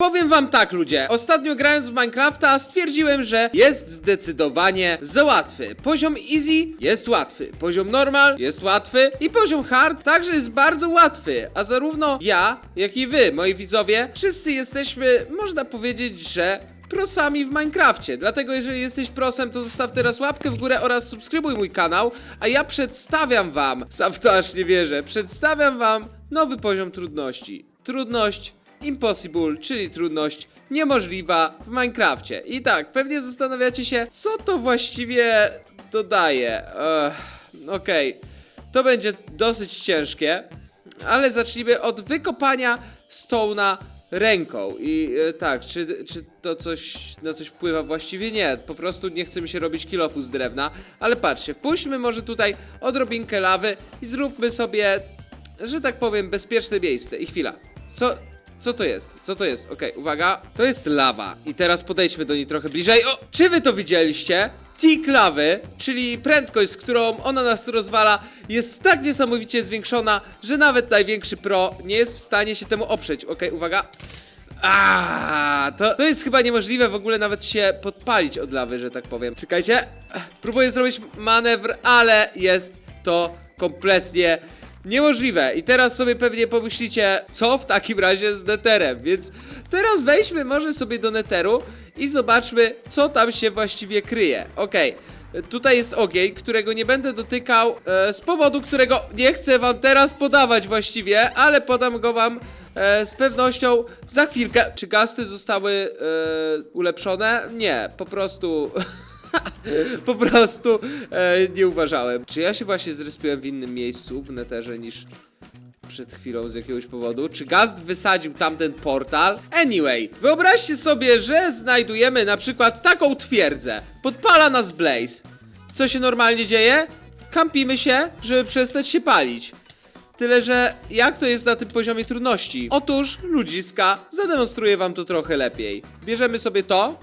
Powiem wam tak, ludzie. Ostatnio grając w Minecrafta stwierdziłem, że jest zdecydowanie za łatwy. Poziom easy jest łatwy, poziom normal jest łatwy i poziom hard także jest bardzo łatwy. A zarówno ja, jak i wy, moi widzowie, wszyscy jesteśmy, można powiedzieć, że prosami w Minecrafcie. Dlatego jeżeli jesteś prosem, to zostaw teraz łapkę w górę oraz subskrybuj mój kanał, a ja przedstawiam wam, sam w to aż nie wierzę, przedstawiam wam nowy poziom trudności. Trudność Impossible, czyli trudność niemożliwa w Minecrafcie. I tak, pewnie zastanawiacie się, co to właściwie dodaje. Okej, to będzie dosyć ciężkie, ale zacznijmy od wykopania stone'a ręką. I e, tak, czy, czy to coś na coś wpływa? Właściwie nie. Po prostu nie chce mi się robić kilofu z drewna. Ale patrzcie, wpuśćmy może tutaj odrobinkę lawy i zróbmy sobie, że tak powiem, bezpieczne miejsce. I chwila. Co, co to jest? Co to jest? Okej, uwaga. To jest lawa. I teraz podejdźmy do niej trochę bliżej. O! Czy wy to widzieliście? Tick lawy, czyli prędkość, z którą ona nas rozwala, jest tak niesamowicie zwiększona, że nawet największy pro nie jest w stanie się temu oprzeć. Okej, uwaga. A, to, to jest chyba niemożliwe w ogóle nawet się podpalić od lawy, że tak powiem. Czekajcie. Próbuję zrobić manewr, ale jest to kompletnie niemożliwe. I teraz sobie pewnie pomyślicie, co w takim razie z Netherem. Więc teraz wejdźmy może sobie do Netheru i zobaczmy, co tam się właściwie kryje. Okej. Tutaj jest ogień, którego nie będę dotykał e, z powodu, którego nie chcę wam teraz podawać właściwie, ale podam go wam e, z pewnością za chwilkę. Czy gasty zostały e, ulepszone? Nie, po prostu... po prostu e, nie uważałem. Czy ja się właśnie zrespiłem w innym miejscu w neterze niż przed chwilą z jakiegoś powodu? Czy Gast wysadził tamten portal? Anyway, wyobraźcie sobie, że znajdujemy na przykład taką twierdzę. Podpala nas Blaze. Co się normalnie dzieje? Kampimy się, żeby przestać się palić. Tyle, że jak to jest na tym poziomie trudności? Otóż, ludziska, zademonstruję wam to trochę lepiej. Bierzemy sobie to.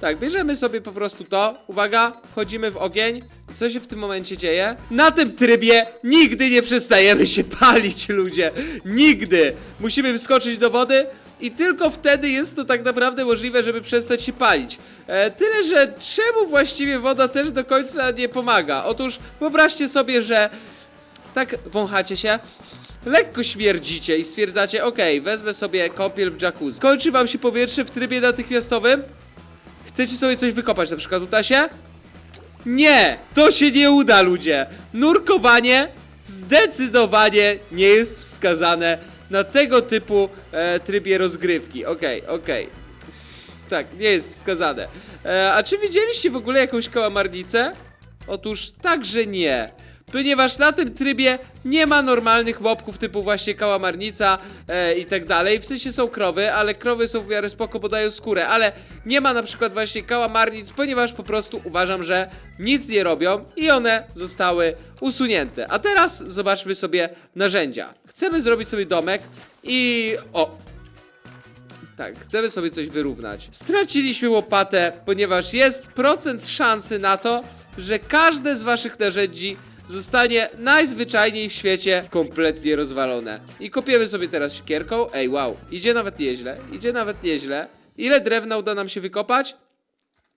Tak, bierzemy sobie po prostu to. Uwaga, wchodzimy w ogień. Co się w tym momencie dzieje? Na tym trybie nigdy nie przestajemy się palić, ludzie. Nigdy. Musimy wskoczyć do wody. I tylko wtedy jest to tak naprawdę możliwe, żeby przestać się palić. E, tyle, że czemu właściwie woda też do końca nie pomaga? Otóż wyobraźcie sobie, że tak wąchacie się, lekko śmierdzicie i stwierdzacie, okej, wezmę sobie kąpiel w jacuzzi. Kończy wam się powietrze w trybie natychmiastowym? Chcecie sobie coś wykopać, na przykład uda się? Nie! To się nie uda, ludzie! Nurkowanie zdecydowanie nie jest wskazane na tego typu e, trybie rozgrywki. Okej, okej. Tak, nie jest wskazane. E, a czy widzieliście w ogóle jakąś kałamarnicę? Otóż także nie. Ponieważ na tym trybie nie ma normalnych łopków typu właśnie kałamarnica e, i tak dalej. W sensie są krowy, ale krowy są w miarę spoko, bo dają skórę, ale nie ma na przykład właśnie kałamarnic, ponieważ po prostu uważam, że nic nie robią i one zostały usunięte. A teraz zobaczmy sobie narzędzia. Chcemy zrobić sobie domek i... o, tak, chcemy sobie coś wyrównać. Straciliśmy łopatę, ponieważ jest procent szansy na to, że każde z waszych narzędzi zostanie najzwyczajniej w świecie kompletnie rozwalone. I kopiemy sobie teraz siekierką. Ej, wow, idzie nawet nieźle, idzie nawet nieźle. Ile drewna uda nam się wykopać?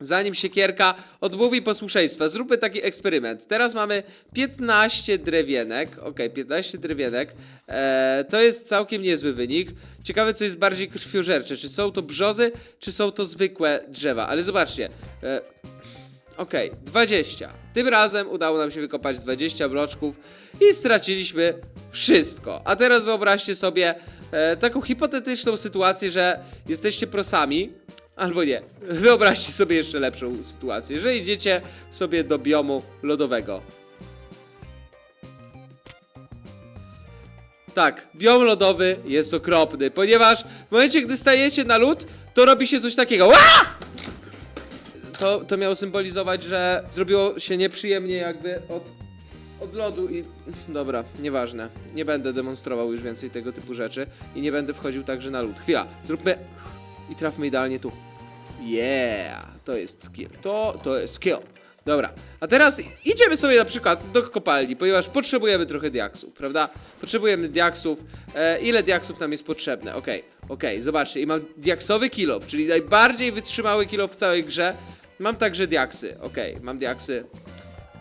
Zanim siekierka odmówi posłuszeństwa, zróbmy taki eksperyment. Teraz mamy 15 drewienek. Ok, 15 drewienek. Eee, to jest całkiem niezły wynik. Ciekawe, co jest bardziej krwiożercze. Czy są to brzozy, czy są to zwykłe drzewa. Ale zobaczcie. E, Okej, 20. Tym razem udało nam się wykopać 20 bloczków i straciliśmy wszystko. A teraz wyobraźcie sobie e, taką hipotetyczną sytuację, że jesteście prosami. Albo nie. Wyobraźcie sobie jeszcze lepszą sytuację, że idziecie sobie do biomu lodowego. Tak, biom lodowy jest okropny, ponieważ w momencie, gdy stajecie na lód, to robi się coś takiego. Ła! To, to miało symbolizować, że zrobiło się nieprzyjemnie jakby od, od lodu i... Dobra, nieważne. Nie będę demonstrował już więcej tego typu rzeczy i nie będę wchodził także na lód. Chwila, zróbmy... I trafmy idealnie tu. Yeah, to jest skill. To, to jest skill. Dobra, a teraz idziemy sobie na przykład do kopalni, ponieważ potrzebujemy trochę diaksów, prawda? Potrzebujemy diaksów. E, ile diaksów nam jest potrzebne? Okej, okej, zobaczcie, i mam diaksowy kilof, czyli najbardziej wytrzymały kilof w całej grze. Mam także diaksy, okej, mam diaksy.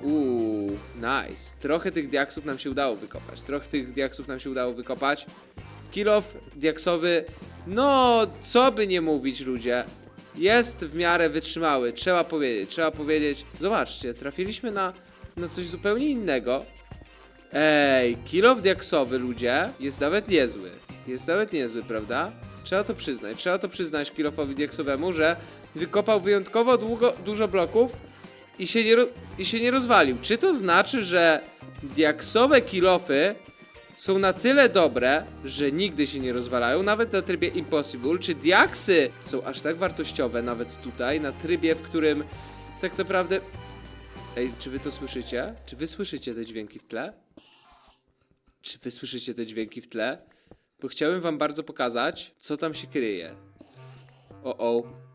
Uuu, nice. Trochę tych diaksów nam się udało wykopać. Trochę tych diaksów nam się udało wykopać. Kilof diaksowy, no co by nie mówić ludzie, jest w miarę wytrzymały, trzeba powiedzieć, trzeba powiedzieć. Zobaczcie, trafiliśmy na, na coś zupełnie innego. Ej, kilof diaksowy ludzie jest nawet niezły. Jest nawet niezły, prawda? Trzeba to przyznać, trzeba to przyznać kilofowi diaksowemu, że wykopał wyjątkowo długo, dużo bloków i się, nie i się nie rozwalił. Czy to znaczy, że diaksowe kilofy są na tyle dobre, że nigdy się nie rozwalają, nawet na trybie Impossible? Czy diaksy są aż tak wartościowe nawet tutaj, na trybie, w którym tak naprawdę... Ej, czy wy to słyszycie? Czy wy słyszycie te dźwięki w tle? Czy wy słyszycie te dźwięki w tle? Bo chciałem wam bardzo pokazać, co tam się kryje. O, o.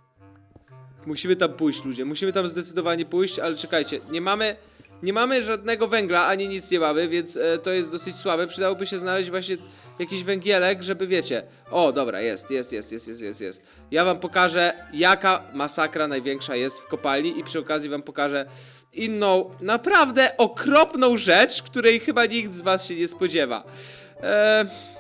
Musimy tam pójść, ludzie. Musimy tam zdecydowanie pójść, ale czekajcie, nie mamy. Nie mamy żadnego węgla, ani nic nie mamy, więc e, to jest dosyć słabe. Przydałoby się znaleźć właśnie jakiś węgielek, żeby wiecie. O, dobra, jest, jest, jest, jest, jest, jest, jest. Ja wam pokażę, jaka masakra największa jest w kopalni i przy okazji wam pokażę inną, naprawdę okropną rzecz, której chyba nikt z was się nie spodziewa. Eee.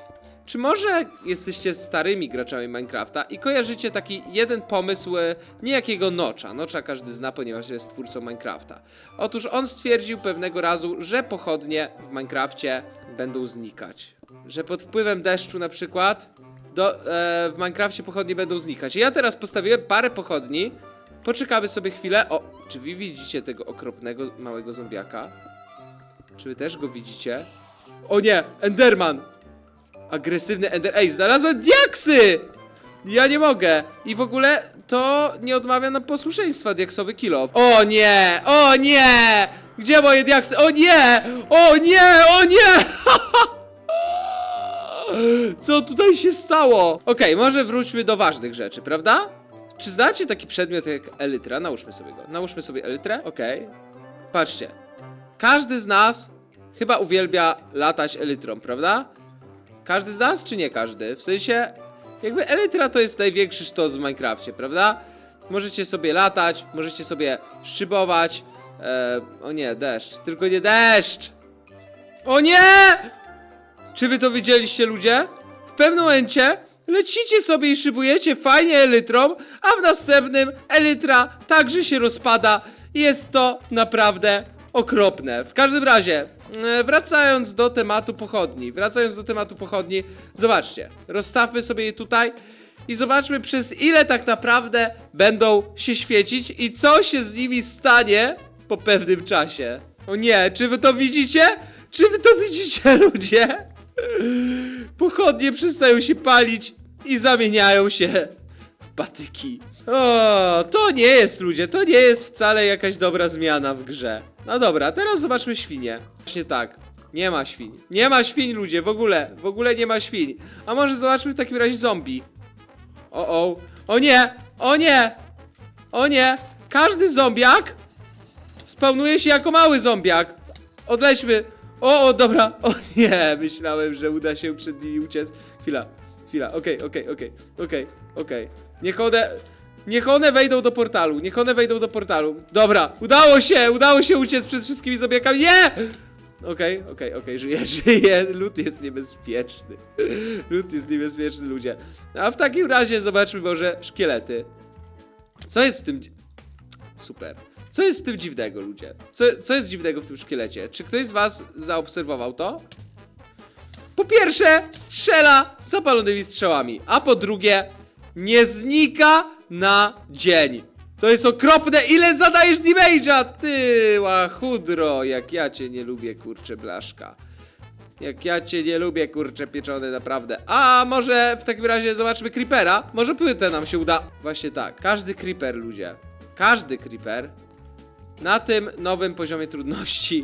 Czy może jesteście starymi graczami Minecrafta i kojarzycie taki jeden pomysł e, niejakiego Nocza? Nocza każdy zna, ponieważ jest twórcą Minecrafta. Otóż on stwierdził pewnego razu, że pochodnie w Minecrafcie będą znikać. Że pod wpływem deszczu na przykład do, e, w Minecrafcie pochodnie będą znikać. Ja teraz postawiłem parę pochodni. Poczekamy sobie chwilę. O, czy wy widzicie tego okropnego małego zombiaka? Czy wy też go widzicie? O nie, Enderman! Agresywny Ender. Ej, znalazłem diaksy! Ja nie mogę. I w ogóle to nie odmawia nam posłuszeństwa diaksowy kill O nie! O nie! Gdzie moje diaksy? O nie! O nie! O nie! Co tutaj się stało? Okej, może wróćmy do ważnych rzeczy, prawda? Czy znacie taki przedmiot jak elytra? Nałóżmy sobie go. Nałóżmy sobie elytrę. Okej. Patrzcie. Każdy z nas chyba uwielbia latać elytrą, prawda? Każdy z nas, czy nie każdy? W sensie, jakby Elytra to jest największy sztos w Minecrafcie, prawda? Możecie sobie latać, możecie sobie szybować. E, o nie, deszcz, tylko nie deszcz! O nie! Czy wy to widzieliście, ludzie? W pewnym momencie lecicie sobie i szybujecie fajnie Elytrą, a w następnym Elytra także się rozpada jest to naprawdę okropne. W każdym razie, wracając do tematu pochodni, wracając do tematu pochodni, zobaczcie, rozstawmy sobie je tutaj i zobaczmy przez ile tak naprawdę będą się świecić i co się z nimi stanie po pewnym czasie. O nie, czy wy to widzicie? Czy wy to widzicie, ludzie? Pochodnie przestają się palić i zamieniają się w patyki. O, to nie jest, ludzie, to nie jest wcale jakaś dobra zmiana w grze. No dobra, teraz zobaczmy świnie. Właśnie tak. Nie ma świń. Nie ma świń, ludzie, w ogóle. W ogóle nie ma świń. A może zobaczmy w takim razie zombie. O, o. O nie! O nie! O nie! Każdy zombiak spełnuje się jako mały zombiak. Odlećmy. O, o, dobra. O nie, myślałem, że uda się przed nimi uciec. Chwila, chwila. Okej, okej, okej, okej, okej. Niech one... Niech one wejdą do portalu, niech one wejdą do portalu. Dobra, udało się, udało się uciec przed wszystkimi zombiakami. Nie! Okej, okej, okej, żyje, żyje. Lód jest niebezpieczny. Lód jest niebezpieczny, ludzie. A w takim razie zobaczmy może szkielety. Co jest w tym... Super. Co jest w tym dziwnego, ludzie? Co, co jest dziwnego w tym szkielecie? Czy ktoś z was zaobserwował to? Po pierwsze, strzela zapalonymi strzałami, a po drugie, nie znika na dzień. To jest okropne, ile zadajesz damage'a, ty łachudro, jak ja cię nie lubię, kurczę blaszka. Jak ja cię nie lubię, kurczę pieczony, naprawdę. A może w takim razie zobaczmy creepera? Może płytę nam się uda. Właśnie tak, każdy creeper, ludzie. Każdy creeper na tym nowym poziomie trudności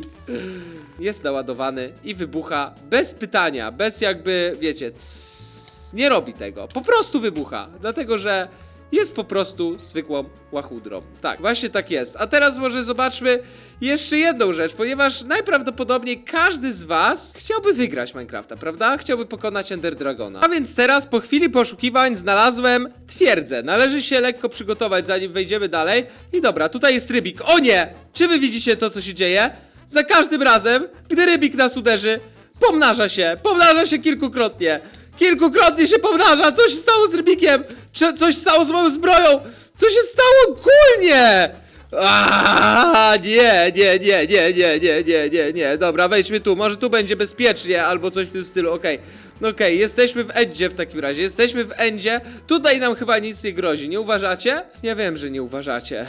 jest naładowany i wybucha bez pytania, bez jakby, wiecie, cs, nie robi tego. Po prostu wybucha, dlatego że jest po prostu zwykłą łachudrą. Tak, właśnie tak jest. A teraz może zobaczmy jeszcze jedną rzecz, ponieważ najprawdopodobniej każdy z was chciałby wygrać Minecrafta, prawda? Chciałby pokonać Ender Dragona. A więc teraz po chwili poszukiwań znalazłem twierdzę. Należy się lekko przygotować zanim wejdziemy dalej. I dobra, tutaj jest rybik. O nie! Czy wy widzicie to, co się dzieje? Za każdym razem, gdy rybik nas uderzy, pomnaża się, pomnaża się kilkukrotnie. Kilkukrotnie się pomnaża. Co się stało z rybikiem? Czy coś stało z moją zbroją? Co się stało ogólnie? Aaaa, nie, nie, nie, nie, nie, nie, nie, nie, nie. Dobra, wejdźmy tu. Może tu będzie bezpiecznie albo coś w tym stylu. Okej. No Okej, jesteśmy w Endzie w takim razie. Jesteśmy w Endzie. Tutaj nam chyba nic nie grozi. Nie uważacie? Ja wiem, że nie uważacie.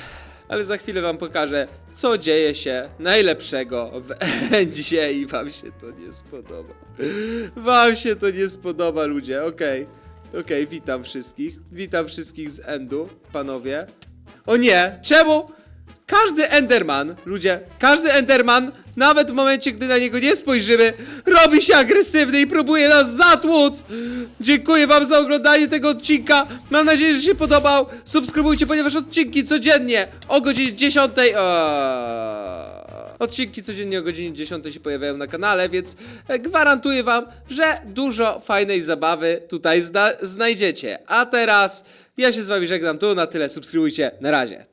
Ale za chwilę wam pokażę, co dzieje się najlepszego w Endzie i wam się to nie spodoba. Wam się to nie spodoba, ludzie. Okej. Okej, witam wszystkich. Witam wszystkich z Endu, panowie. O nie, czemu? Każdy Enderman, ludzie, każdy Enderman, nawet w momencie, gdy na niego nie spojrzymy, robi się agresywny i próbuje nas zatłuc. Dziękuję wam za oglądanie tego odcinka. Mam nadzieję, że się podobał. Subskrybujcie, ponieważ odcinki codziennie o godzinie 10. O... Odcinki codziennie o godzinie 10 się pojawiają na kanale, więc e, gwarantuję wam, że dużo fajnej zabawy tutaj zna znajdziecie. A teraz ja się z wami żegnam, tu na tyle, subskrybujcie, na razie.